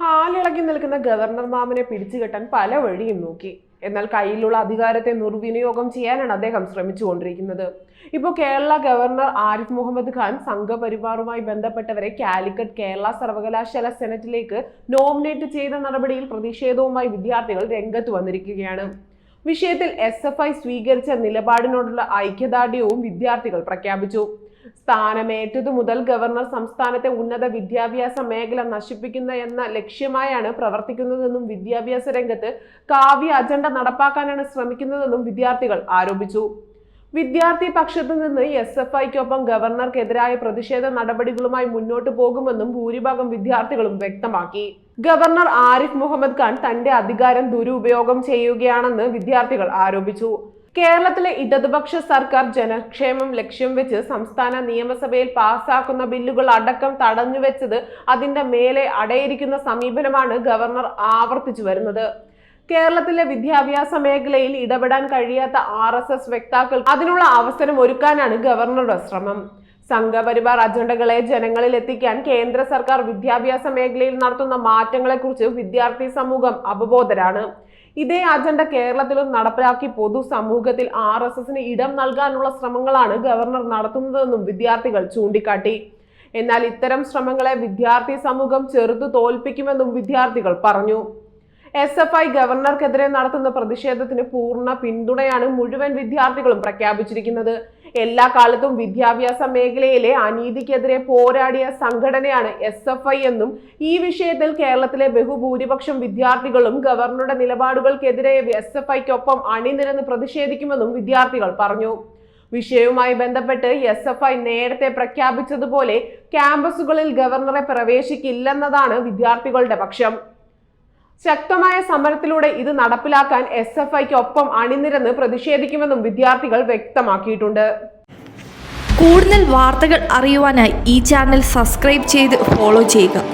ഹാലിളകി നിൽക്കുന്ന ഗവർണർ മാമനെ പിടിച്ചുകെട്ടാൻ പല വഴിയും നോക്കി. എന്നാൽ കയ്യിലുള്ള അധികാരത്തെ ദുർവിനിയോഗം ചെയ്യാനാണ് അദ്ദേഹം ശ്രമിച്ചുകൊണ്ടിരിക്കുന്നത്. ഇപ്പോൾ കേരള ഗവർണർ ആരിഫ് മുഹമ്മദ് ഖാൻ സംഘപരിവാറുമായി ബന്ധപ്പെട്ടവരെ കാലിക്കറ്റ് കേരള സർവകലാശാല സെനറ്റിലേക്ക് നോമിനേറ്റ് ചെയ്ത നടപടിയിൽ പ്രതിഷേധവുമായി വിദ്യാർത്ഥികൾ രംഗത്ത് വന്നിരിക്കുകയാണ്. വിഷയത്തിൽ എസ് സ്വീകരിച്ച നിലപാടിനോടുള്ള ഐക്യദാർഢ്യവും വിദ്യാർത്ഥികൾ പ്രഖ്യാപിച്ചു. സ്ഥാനമേറ്റതു മുതൽ ഗവർണർ സംസ്ഥാനത്തെ ഉന്നത വിദ്യാഭ്യാസ മേഖല നശിപ്പിക്കുന്ന എന്ന ലക്ഷ്യമായാണ് പ്രവർത്തിക്കുന്നതെന്നും വിദ്യാഭ്യാസ രംഗത്ത് കാവ്യ അജണ്ട നടപ്പാക്കാനാണ് ശ്രമിക്കുന്നതെന്നും വിദ്യാർത്ഥികൾ ആരോപിച്ചു. വിദ്യാർത്ഥി പക്ഷത്തു നിന്ന് എസ് എഫ് ഐക്കൊപ്പം ഗവർണർക്കെതിരായ പ്രതിഷേധ നടപടികളുമായി മുന്നോട്ട് പോകുമെന്നും ഭൂരിഭാഗം വിദ്യാർത്ഥികളും വ്യക്തമാക്കി. ഗവർണർ ആരിഫ് മുഹമ്മദ് ഖാൻ തന്റെ അധികാരം ദുരുപയോഗം ചെയ്യുകയാണെന്ന് വിദ്യാർത്ഥികൾ ആരോപിച്ചു. കേരളത്തിലെ ഇടതുപക്ഷ സർക്കാർ ജനക്ഷേമം ലക്ഷ്യം വെച്ച് സംസ്ഥാന നിയമസഭയിൽ പാസാക്കുന്ന ബില്ലുകൾ അടക്കം തടഞ്ഞുവെച്ചത് അതിന്റെ മേലെ അടയിരിക്കുന്ന സമീപനമാണ് ഗവർണർ ആവർത്തിച്ചു വരുന്നത്. കേരളത്തിലെ വിദ്യാഭ്യാസ മേഖലയിൽ ഇടപെടാൻ കഴിയാത്ത ആർ എസ് എസ് വക്താക്കൾ അതിനുള്ള അവസരം ഒരുക്കാനാണ് ഗവർണറുടെ ശ്രമം. സംഘപരിവാർ അജണ്ടകളെ ജനങ്ങളിൽ എത്തിക്കാൻ കേന്ദ്ര സർക്കാർ വിദ്യാഭ്യാസ മേഖലയിൽ നടത്തുന്ന മാറ്റങ്ങളെക്കുറിച്ച് വിദ്യാർത്ഥി സമൂഹം അവബോധരാണ്. ഇതേ അജണ്ട കേരളത്തിലും നടപ്പിലാക്കി പൊതുസമൂഹത്തിൽ ആർ എസ് എസിന് ഇടം നൽകാനുള്ള ശ്രമങ്ങളാണ് ഗവർണർ നടത്തുന്നതെന്നും വിദ്യാർത്ഥികൾ ചൂണ്ടിക്കാട്ടി. എന്നാൽ ഇത്തരം ശ്രമങ്ങളെ വിദ്യാർത്ഥി സമൂഹം ചെറുത്തു തോൽപ്പിക്കുമെന്നും വിദ്യാർത്ഥികൾ പറഞ്ഞു. എസ് എഫ് ഐ ഗവർണർക്കെതിരെ നടത്തുന്ന പ്രതിഷേധത്തിന് പൂർണ പിന്തുണയാണ് മുഴുവൻ വിദ്യാർത്ഥികളും പ്രഖ്യാപിച്ചിരിക്കുന്നത്. എല്ലാ കാലത്തും വിദ്യാഭ്യാസ മേഖലയിലെ അനീതിക്കെതിരെ പോരാടിയ സംഘടനയാണ് എസ് എഫ് ഐ എന്നും ഈ വിഷയത്തിൽ കേരളത്തിലെ ബഹുഭൂരിപക്ഷം വിദ്യാർത്ഥികളും ഗവർണറുടെ നിലപാടുകൾക്കെതിരെ എസ് എഫ് ഐക്കൊപ്പം അണിനിരന്ന് പ്രതിഷേധിക്കുമെന്നും വിദ്യാർത്ഥികൾ പറഞ്ഞു. വിഷയവുമായി ബന്ധപ്പെട്ട് എസ് എഫ് ഐ നേരത്തെ പ്രഖ്യാപിച്ചതുപോലെ ക്യാമ്പസുകളിൽ ഗവർണറെ പ്രവേശിക്കില്ലെന്നതാണ് വിദ്യാർത്ഥികളുടെ പക്ഷം. ശക്തമായ സമരത്തിലൂടെ ഇത് നടപ്പിലാക്കാൻ എസ് എഫ് ഐക്ക് ഒപ്പം അണിനിരന്ന് പ്രതിഷേധിക്കുമെന്നും വിദ്യാർത്ഥികൾ വ്യക്തമാക്കിയിട്ടുണ്ട്. കൂടുതൽ വാർത്തകൾ അറിയുവാനായി ഈ ചാനൽ സബ്സ്ക്രൈബ് ചെയ്ത് ഫോളോ ചെയ്യുക.